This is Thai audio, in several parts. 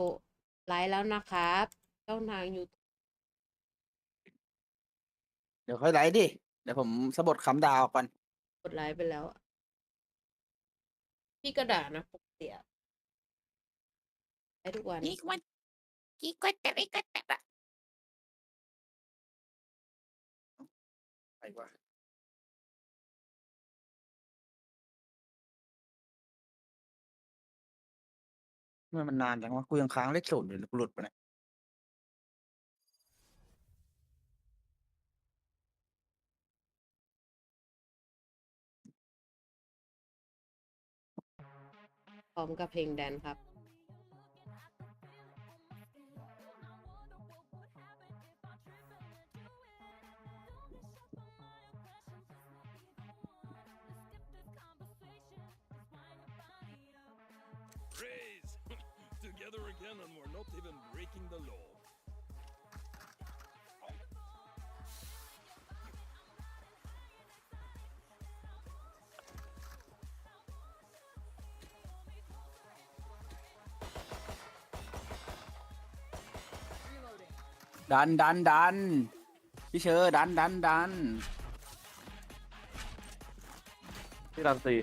โทรไลฟ์แล้วนะครับช่องทางยูเดี๋ยวค่อยไลฟ์ดิ เดี๋ยวผมสะบดคำดาวก่อน กดไลฟ์ไปแล้วอะพี่กระดาษนะปกติอะไลฟ์ทุกวันอีกวันอีกวันแต่ไม่ก็แต่ละไปวะ เมื่มันนานจังวะกูยังค้างเลขศูนย์อยู่เลยกูหลุดไปเนี่ยพร้อมกับเพลงแดนครับ Praise! Together again and we're not even breaking the law. ดันดันดันพี่เชอร์ดันดันดัน ที่รันตี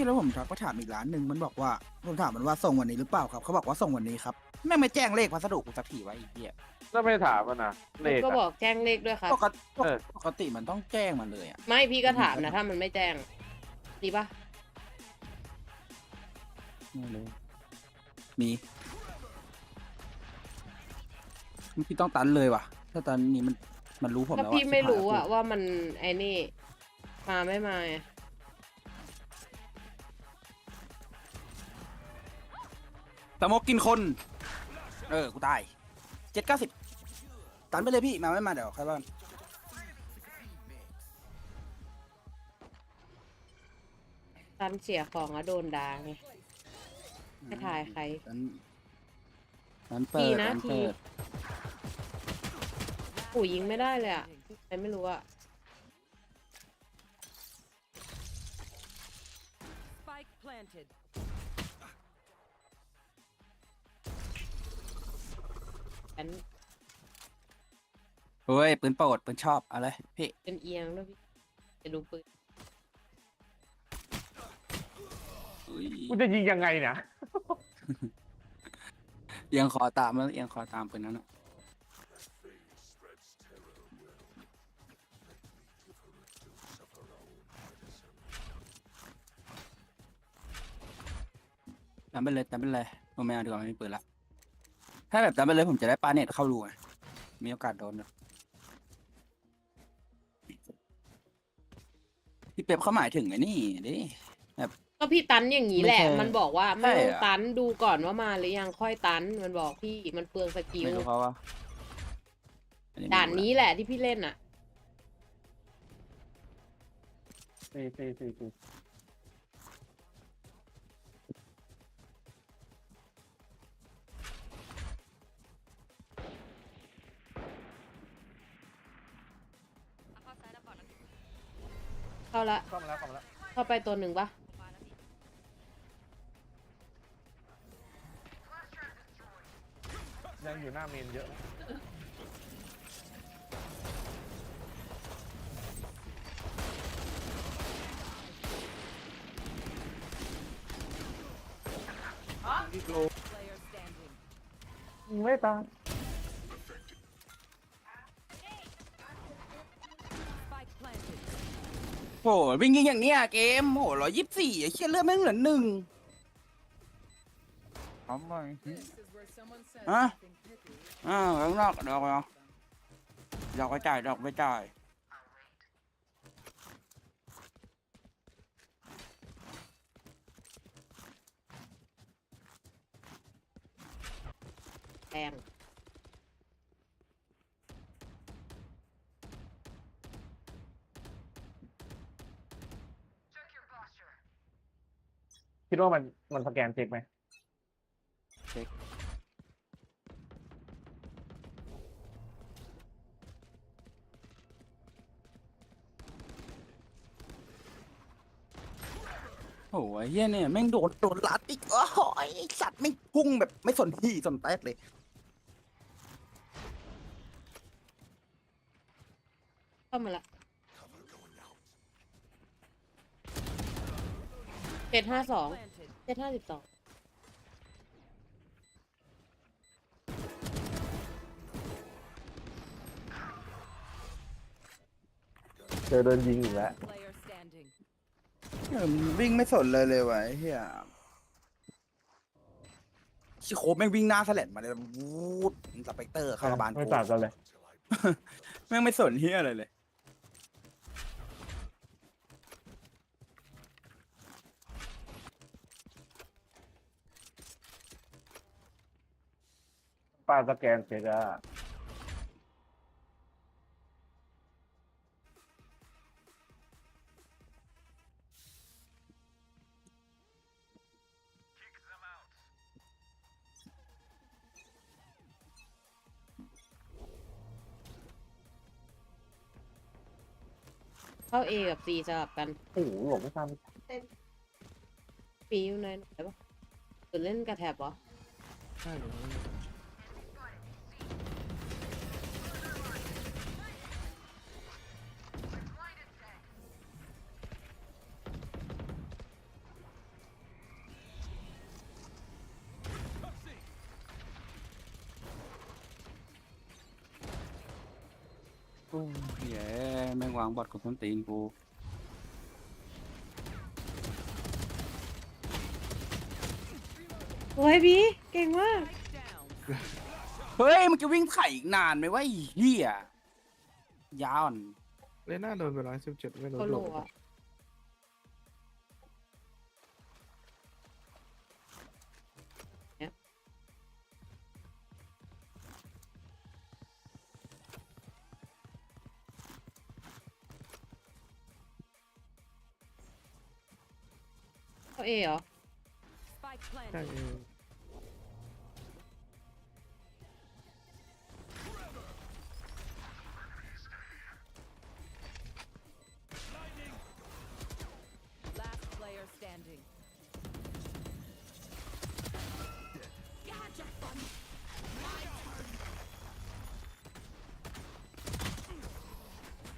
ไอ้เหี้ยแล้วผมทักไปถามอีกร้านหนึ่งมันบอกว่าผมถามมันว่าส่งวันนี้หรือเปล่าครับเขาบอกว่าส่งวันนี้ครับแม่งไม่แจ้งเลขพัสดุกูสักทีไว้ไอ้เหี้ยแล้วไม่ถามมันนะเลขก็บอะ อกแจ้งเลขด้วยครับ ปกติเออ ปกติมันต้องแจ้งมันเลยอะไม่พี่ก็ถามนะถ้ามันไม่แจ้ง ดีปะไม่รู้มีพี่ต้องตันเลยว่ะ ถ้าตอนนี้มันมันรู้ผมถ้าแล้วพี่ว่าไม่ชิบหายรู้อะกูว่ามันไอ้นี่ มาไม่มาไง สโมกกินคน เออ กูตายเจ็ดเก้าสิบตันไปเลยพี่ มาไม่มาเดี๋ยวค่อยว่ากันตันเสียของอะโดนด่าไง ไม่ทายใคร ตันตันเปิทีดนะตันทีเปิดปู่ยิงไม่ได้เลยอะใครไม่รู้อะ Spike planted. ฉันเฮ้ยปืนโปรดปืนชอบเอาเลยพี่เป็นเอียงด้วยพี่จะดูปืนอุ๊ยกูจะยิงยังไงเนี่ยเอียงคอตามแล้วเอียงคอตามปืนนั้นอะตามไปเลยตามไปเลยผมไม่เอาดีกว่าไม่มีปืนละ ถ้าแบบตามไปเลยผมจะได้ปาเน็ตเข้ารูไงมีโอกาสโดนด้วยพี่เป๊ปเขาหมายถึงไอ้นี่ดิ ก็พี่ตันอย่างนี้แหละ ไม่ใช่มันบอกว่าใช่ไม่ต้องอะ ตันดูก่อนว่ามาหรือยังค่อยตันมันบอกพี่มันเปลืองสกิลไม่รู้เขาว่าอัไม่รู้ด่านละนี้แหละที่พี่เล่นอะตีตีตีตีเข้าละ เข้ามาแล้วเข้ามาแล้วเข้าไปตัวหนึ่งปะยังอยู่หน้าเมนเยอะนะ Player standing. ยิงไม่ตาย โหวิ่งยิงอย่างเงี้ยเกมโหร้อยยี่สิบสี่ไอ้เชี่ยเลือดแม่งเหลือหนึ่งทำไม ฮะ อ้าวข้างนอกดอกเหรอดอกไปจ่ายดอกไปจ่ายแรง คิดว่ามันมันสแกนเช็คไหมเช็คโอ้ยเฮียเนี่ยแม่งโดนโดนลัดอีกโอ้ยไอ้สัตว์ไม่งพุ่งแบบไม่สนที่สนแตกเลย เข้ามาละ เจ็ดห้าสอง Planted. เจ็ดห้าสิบสองเจอเดินยิงอีกแล้ว Player standing. เออมันวิ่งไม่สนเลยเลยวะไอ้เฮียชิโคบแม่งวิ่งหน้าแสลนมาเลยวูดสเปกเตอร์เข้ากระบาลไม่กูต่างกันเลย แม่งไม่สนเฮียอะไรเลย ป้าสแกนเช็คอะเข้าเอกับซีสลับกันโอ้โหหลบไม่ทันปีอยู่ในไหนปะหรือเล่นกระแถบเหรอ โอ้ยเย้แม่งวางบอดกับส้นตีนกูโอ้ยบีเก่งมาก Down. เฮ้ยมันจะวิ่งไถ่อีกนานไหมวะไอ้เฮียยาวอ่อนเลน่าโดนไปร้อยสิบเจ็ดไม่โดโคนโลโดนอะ เข้าเอเหรอ Spike ใช่ planted. เออ Last player standing.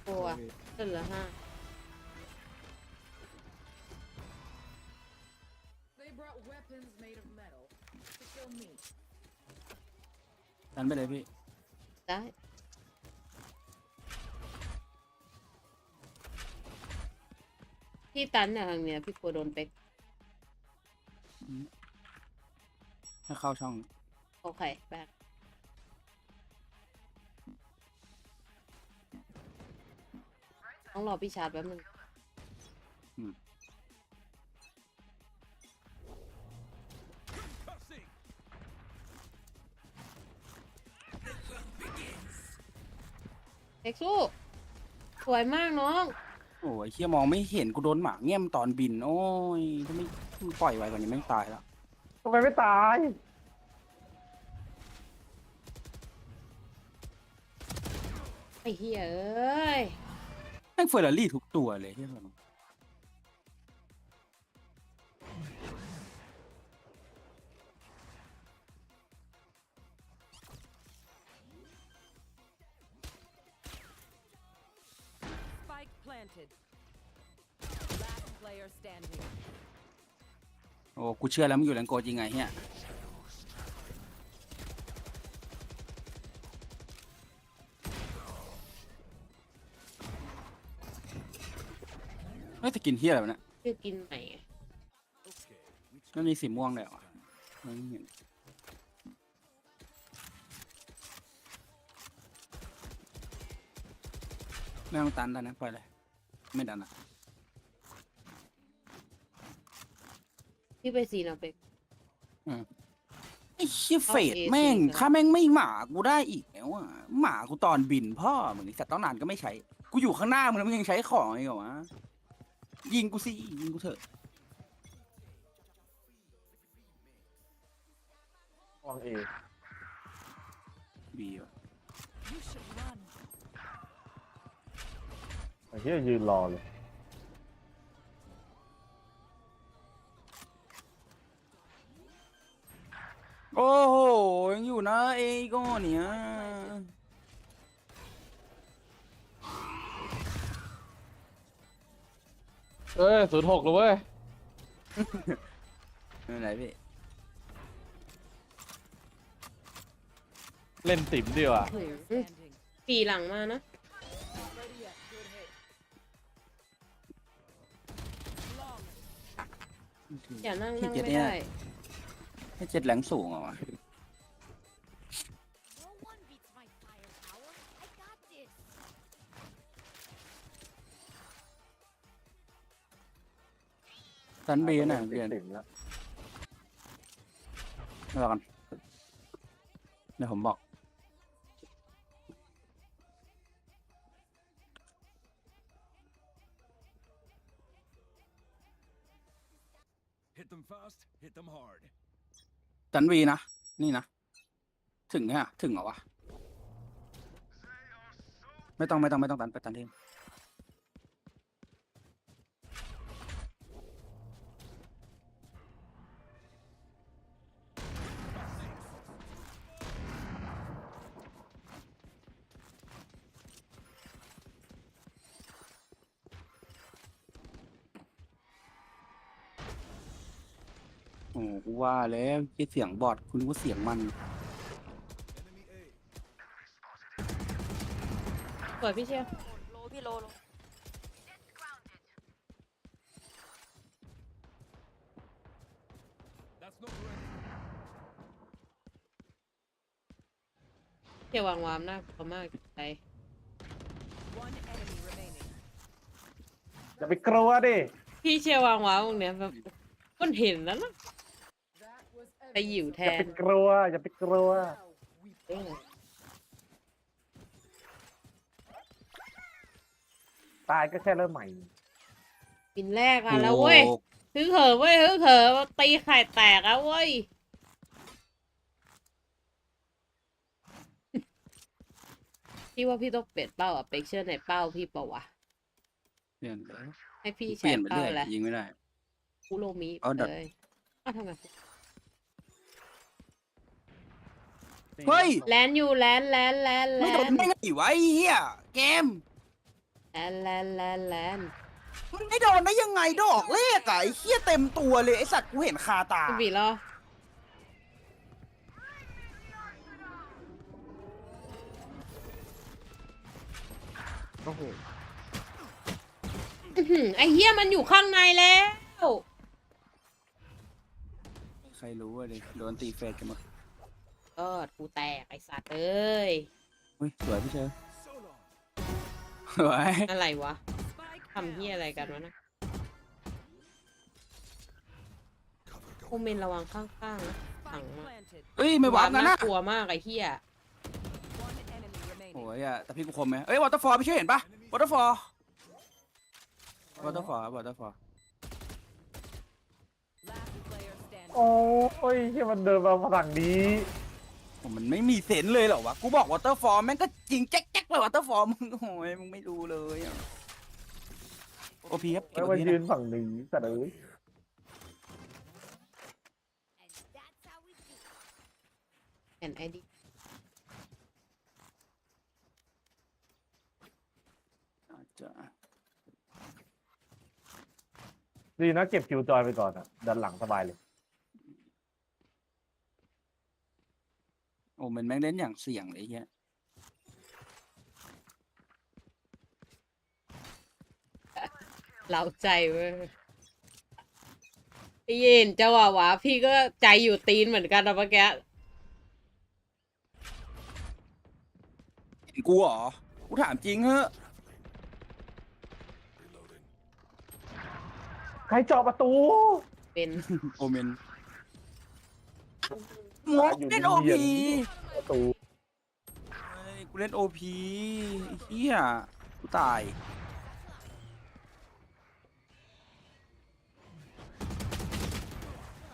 โอ้อะจนเหลือห้า นไปเลยพี่ ได้ พี่ตันเนี่ยทางเนี้ยพี่กลัวโดนเป็กให้เข้าช่อง โอเคแบกต้องรอพี่ชาร์จแป๊บนึง เอ็กสู้สวยมากน้อง โอ้ยเฮียมองไม่เห็นกูโดนหมาแง้มตอนบิน โอ้ยถ้าไม่ถ้ามันปล่อยไว้กว่านี้แม่งตายแล้วทำไมไม่ตาย ไอ้เหี้ยเอ้ย แม่งเฟอร์รารี่ทุกตัวเลยเฮียมัน planted. Last player standing. โอ้กูเชื่อแล้วมึงอยู่แลงโกจริงไงเฮียเฮ้ยจะกินเฮียอะไรวะเนี่ยชื่อกินใหม่ไง Okay, which มันมีสีม่วงเลยเหรอไม่เห็นไม่ต้องตันแล้วนะปล่อยเลย ไม่ดันอะพี่ไปซีนาเป็ก ไอ้เชี่ยเฟดเอา AC แม่งซะถ้าแม่งไม่หมากูได้อีกแล้วอะหมากูตอนบินพ่อมึงนี่แต่ต้องนานก็ไม่ใช้ กูอยู่ข้างหน้ามึงแล้วมึงยังใช้ของอีกเหรอวะยิงกูสิยิงกูเถอะวางเอบีวะ เฮี้ยยืนรอเลย โอ้โหยังอยู่นะเอโก้เนี่ยเอ้ยศูนย์หกเลยเว้ย ไม่เป็นไรพี่เล่นติ๋มดีกว่ะสี่หลังมานะ อย่านั่งนั่งเจ็ดไม่เนี่ยได้ ให้เจ็ดแหลงสูงเหรอวะ No one beats my firepower. I got this. ตันบีน่ะเรียนติ๋มแล้วรอกันเดี๋ยวผมบอก ตันวีนะ นี่นะ ถึงฮะถึงเหรอวะ ไม่ต้องไม่ต้องไม่ต้องตันไปตันที่ ว่าแล้วคิดเสียงบอดคุณว่าเสียงมัน Enemy A. เปิดพี่เชียวโลพี่โลโล That's not ready. เชียววางวามหน้ากลัวมากใจ One enemy remaining. อย่าไปกลัวดิพี่เชียววางวามตรงเนี้ยแบบมันเห็นแล้วนะ That was ไปหยิวแทอย่าไปนกลัว อย่าไปกลัว เอ้ยตายก็แค่เริ่มใหม่บินแรกอะแล้วเว้ยถูกฮึกเหิมเว้ยฮึกเหิมตีไข่แตกแล้วเว้ยพี่ว่าพี่ต้องเปลี่ยนเป้าอะเป็กเชื่อในเป้าพี่เปล่าวะเปลี่ยนไปให้พี่เปใช้ลี่ยนไปเป้าเรื่อยแหละยิงไม่ได้ คุโรมิเอาดัด เลยอ้าวทำไม เฮ้ย แลนอยู่แลนแลนแลนแลไม่โดนนได้ไงวะไอ้เหี้ยเกมแลนแลนแลนแลนมันไม่โดนได้ยังไงดอกเลขอะไอ้เหี้ยเต็มตัวเลยไอ้สัตว์กูเห็นคาตาคุณบีเหรอโอ้โหอื้อหือไอ้เหี้ยมันอยู่ข้างในแล้ว ใครรู้อะเลยโดนตีเฟสกันหมด ก็กูแตกไอ้สัตว์เอ้ยอุ้ยสวยพี่เชอ So long. สวยอะไรวะ Spike ทำเหี้ยอะไรกันวะนะ Cover โอเมนระวังข้างๆนะ Spike Thằng mà. planted. เอ้ยไม่วาร์ปกันน่านะกลัวมากไอ้เหี้ย One enemy remaining. โอ้ยอะแต่พี่กูคมไหมเอ้ยวอเตอร์ฟอร์พี่เชอเห็นปะวอเตอร์ฟอร์วอเตอร์ฟอร์วอเตอร์ฟอร์ Last player standing. โอ้ยที่มันเดินมาฝั่งนี้ผ มมันไม่มีเซนส์เลยเหรอวะ กูบอกวอเตอร์ฟอร์แม่งก็จริงแจ๊กๆเลยวอเตอร์ฟอร์มึงโอ้ยมึงไม่รู้เลยอะโอพีครับเก็แล้บวโอมันพียืนะนฝั่งนี้แต่เอ้ย And that's how we do it. เห็นไอดีอาจจะดีนะเก็บคิวจอยไปก่อนอะ ดันหลังสบายเลย อ้มันแม่งเล่นอย่างเสี่ยงเลยไอ้เฮียเราใจเว้ยพี่เย็นจะว่าวะพี่ก็ใจอยู่ตีนเหมือนกันนะเมื่อกี้เห็นกูเหรอ กูถามจริงเฮ้อะ Reloading. ใครเจาะประตู เป็น โอเมน งกเล่นโออยู่พีดีประตูกูเล่นโอพีเฮียกูตาย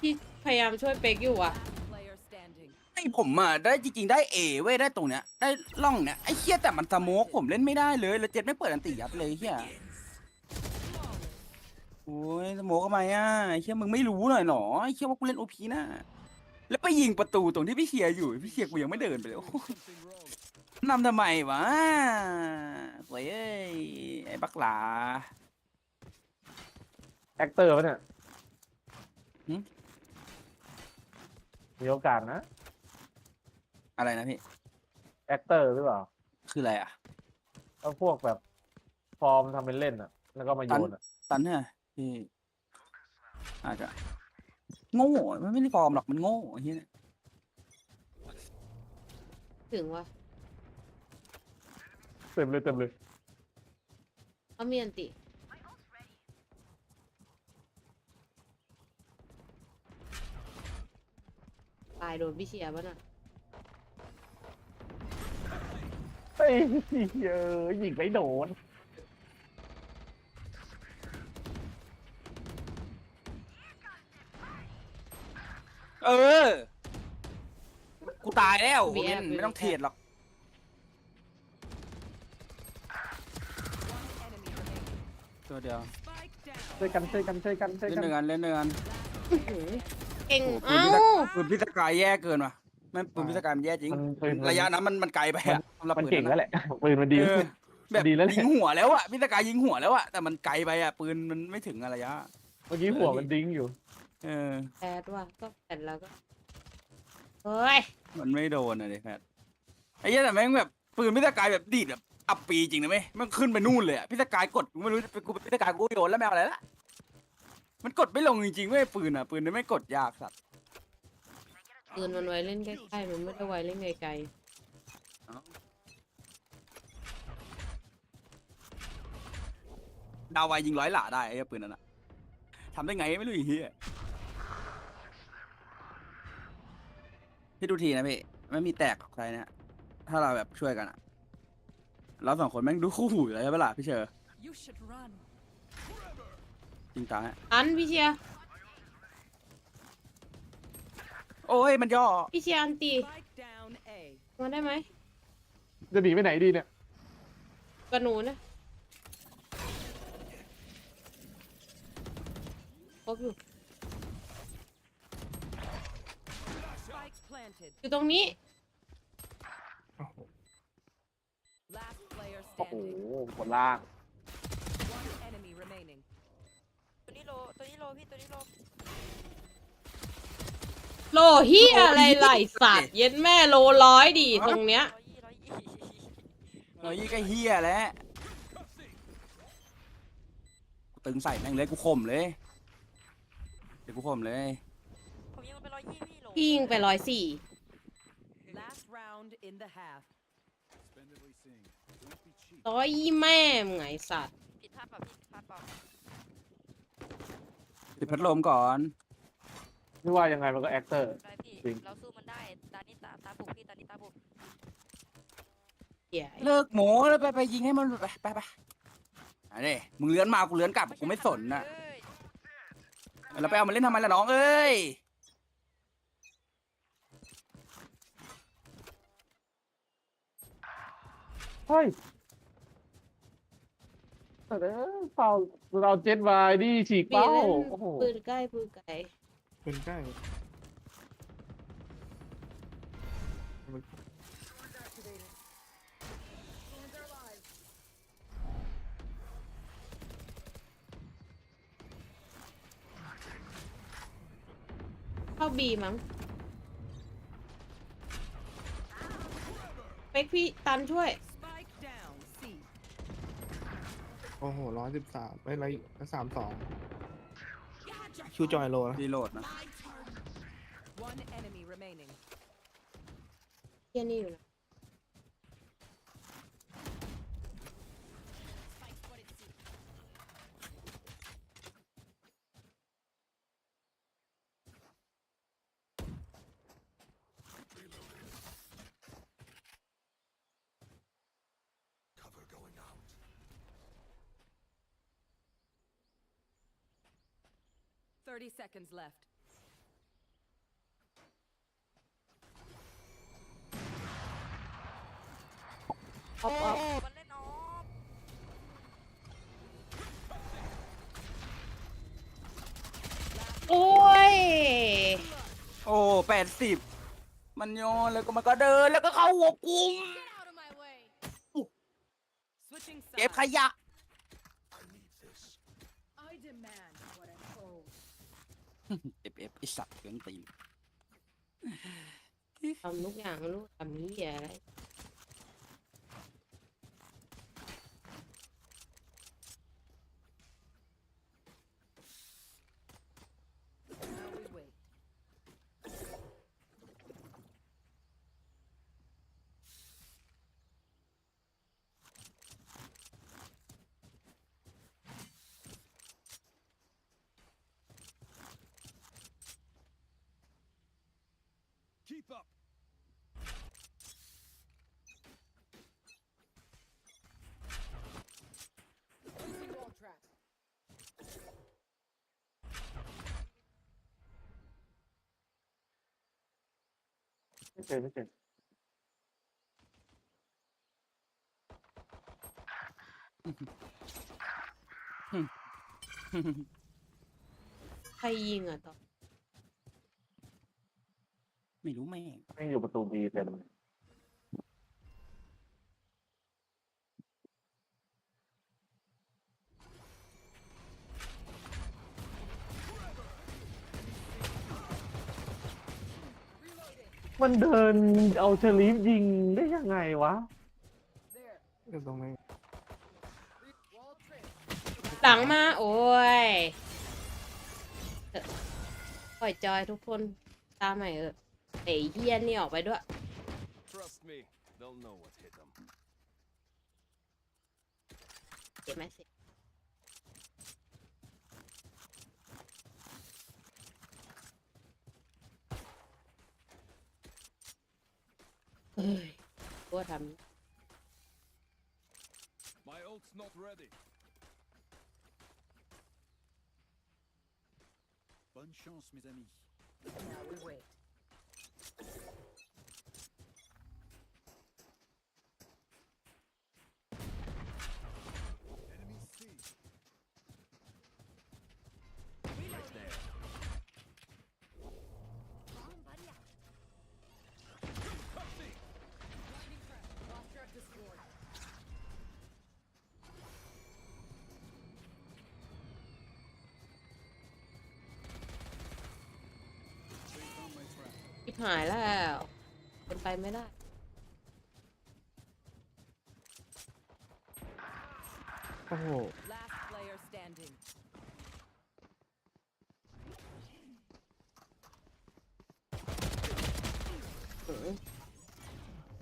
พี่พยายามช่วยเป็กอยู่อะ Last player standing. ไอผมอะได้จริงๆได้เอเว้ยได้ตรงเนี้ยได้ล่องเนี้ยไอเฮียแต่มันสโมกผมเล่นไม่ได้เลยแล้วเจ็ดไม่เปิดอันติยับเลยเฮียโอ้ยสโมกทำไมอะไอเฮียมึงไม่รู้หน่อยหรอไอเฮียว่ากูเล่นโอพีนะ แล้วไปยิงประตูตรงที่พี่เชียร์อยู่พี่เชียร์กูยังไม่เดินไปเลยโอ้โห Something wrong. นำทำไมวะโว้ยเอ้ยไอ้บักหลา แอคเตอร์ปะเนี่ยหึ มีโอกาสนะ อะไรนะพี่ แอคเตอร์หรือเปล่าคืออะไรอะ ก็พวกแบบ ฟอร์มทำเป็นเล่นอะ แล้วก็มาโยนอะตันเนี่ยพี่อาจจะ โง่มันไม่ได้ฟอร์มหรอกมันโง่ไอ้เหี้ยถึงว่าเต็มเลยเต็มเลยเขามีอันติตายโดนพี่เชียร์ป่ะน่ะเฮ้ยเออยิงไม่โดน เออ กูตายแล้วเว้นไม่ต้องเทียดหรอก One enemy remaining. ตัวเดียว Spike down. ช่วยกันช่วยกันช่วยกันช่วยเล่นกันด้วยกันเล่นด้วยกันอื้อหือเก่ง โอ้โหเอ้าปืนพิสกายแย่เกินว่ะมันปืนพิสกายมันแย่จริง มันปืนมัน ระยะนั้นมันมันไกลไปอะสำหรับมันปืนเก่งนั้แล้วนแหละ ปืนมันดี เออแบบดีแล้วแหละ ยิงหัวแล้วอะพิสกายยิงหัวแล้วอะแต่มันไกลไปอะปืนมันไม่ถึงอะระยะ เมื่อกี้หัวมันดิ้งอยู่ เออแอดว่ะก็แต่เราก็เฮ้ยมันไม่โดนอะดิแพทไอ้เหี้ยแต่แม่งแบบปืนพิสกายแบบดีดแบบอับปีจริงนะไหมมันขึ้นไปนู่นเลยอะพิสกายกดกูไม่รู้กูเป็นพิสกายกูโยนแล้วแมวอะไรละมันกดไม่ลงจริงๆเว้ยปืนอะปืนมันไม่กดยากสัตว์ปืนมันไว้เล่นใกล้ๆมันไม่ได้ไว้เล่นไกลดาวไวยิงร้อยหลาได้ไอ้ปืนนั้นอะทำได้ไงไม่รู้อีเหี้ย พี่ดูทีนะพี่ไม่มีแตกหรอกใครเนี่ยถ้าเราแบบช่วยกันอะเราสองคนแม่งดูคู่หูอยู่เลยใช่ปะล่ะพี่เชอร์ You should run. จริงตาฮะๆอันพี่เชียร์โอ้ยมันย่อพี่เชียร์อันตี Spike down A. มาได้ไหมจะหนีไปไหนดีเนี่ย กับหนูนะครบอยู่ Spike planted. อยู่ตรงนี้ Last player โอ้โห standing. บนล่าง One enemy remaining. ตัวนี้โล ตัวนี้โลพี่ ตัวนี้โล โลเฮียอะไรไหลสัตว์ เย็นแม่โลร้อยดีตรงเนี้ย ร้อยยี่ร้อยยี่เฮ้ยก็เฮียแล้วกูตึงใส่แม่งเลยกูข่มเลย เดี๋ยวกูข่มเลย ผมยิงมันไปร้อยยี่พี่โล พี่ยิงไปร้อยสี่ Last round in the half. Expendedly seeing. Don't be cheap. ร้อยยี่แม่มไงสัตว์ผิดพลาดเปล่าพี่ผิดพลาดเปล่าปิดพัดลมก่อน ไม่ว่ายังไงมันก็แอคเตอร์ ได้พี่ จริง เราสู้มันได้ตานี้ตาตาบุกพี่ตานี้ตาบุกเหี้ยเลิกโม้แล้วไปไปยิงให้มันไปไปไปอันนี้มึงเลื้อนมากูเลื้อนกลับกูไม่สนน่ะเอ้ยแล้วไปเอามาเล่นทำไมล่ะน้องเอ้ย เฮ้ยแต่เออเปล่าเราเจ็ดวายดิฉีกปีเป้าเล่นโอ้โหปืนใกล้ปืนไกลเป็นใกล้เข้าบีมั้งเป็กพี่ตันช่วย โอ้โหร้อยสิบสามไม่ไรสามสองคิวจอยโลนะรีโหลดนะ One enemy remaining. เฮียนี่อยู่นะ 30 seconds left. ออฟออฟมันเล่นออฟโอ้ยโโอ้แปดสิบมันโยนแล้วก็มันก็เดินแล้วก็เข้าหัวกุม Get out of my way. Switching เก็บ sides. ขยะ I need this. I demand what I'm owed. เอฟเอฟไอสัตว์เกินตีน ทำทุกอย่างลูกทำนี้ยอะไร Keep up. Placing wall trap. ไม่เจ็บไม่เจ็บ ใครยิงอะต่อ ไม่รู้แม่งไม่งอยู่ประตูบีเต็มเลยมันเดินเอาเชลีฟยิงได้ยังไงวะ There. อยู่ตรงนี้ Wall trip. หลังมา โอ้ยเออปล่อยจอยทุกคนตามใหม่เออ ไอ้เฮียนี่ออกไปด้วย Trust me, they'll know what hit them. เก็บไหมสิเอ้ยตัวท My ult's not ready. Bonne chance, mes amis. หายแล้วเป็นไปไม่ได้ โอ้โห Last player standing.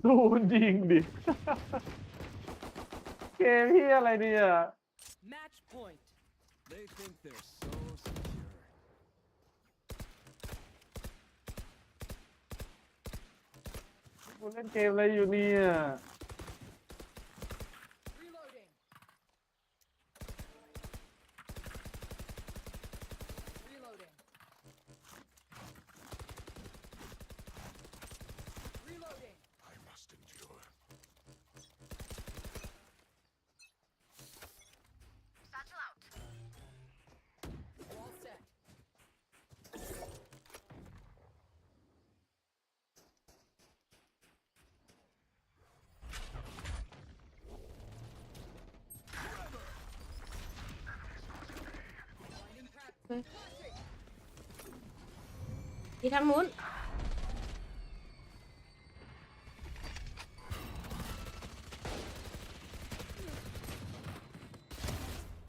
ดูมันยิงดิ เกมพี่อะไรเนี่ย Match point. They think they're เล่นเกมอะไรอยู่เนี่ย ที่ทางนู้น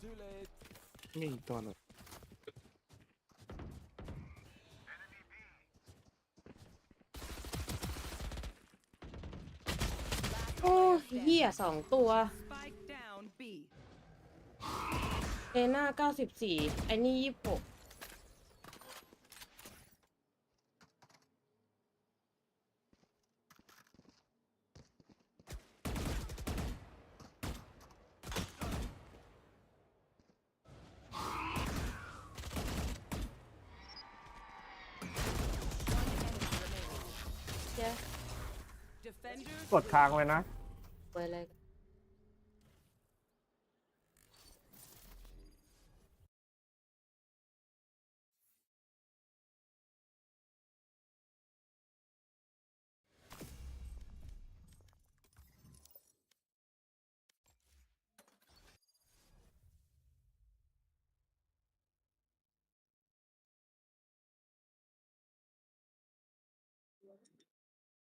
Too late. มีอีกตัวหนึ่งโอ้เหี้ยสองตัว เลน่าเก้าสิบสี่ไอ้นี่ยี่สิบหกเจ๊ Defenders กดค้างไว้นะเปิดเลย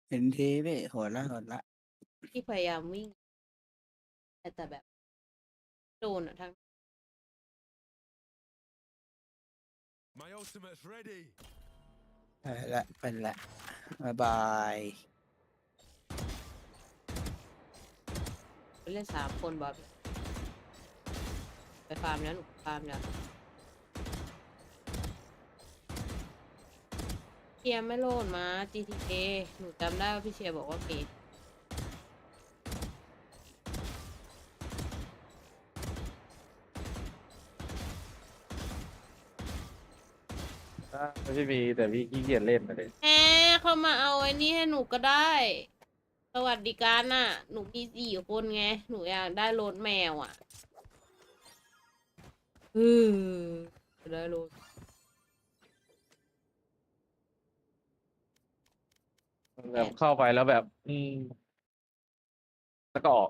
เห็นทีพี่โหดละโหดละที่พยายามวิ่ง แต่แต่แบบโดนอะทั้ง My ultimate's ready. ไปละไปละบายบายเล่นสามคนบอสไปฟาร์มแล้วหนูฟาร์มแล้ว ชียร์ไม่โหลดมา GTA หนูจำได้ว่าพี่เชียร์บอกว่ามีอะพี่มีแต่พี่ขี้เกียจเล่นนะเลยแหมเข้ามาเอาไอ้นี่ให้หนูก็ได้ สวัสดิการน่ะ หนูมีสี่คนไง หนูอยากได้รถแมวอะ อือได้รถ แบบเข้าไปแล้วแบบ อืมแล้วก็ออก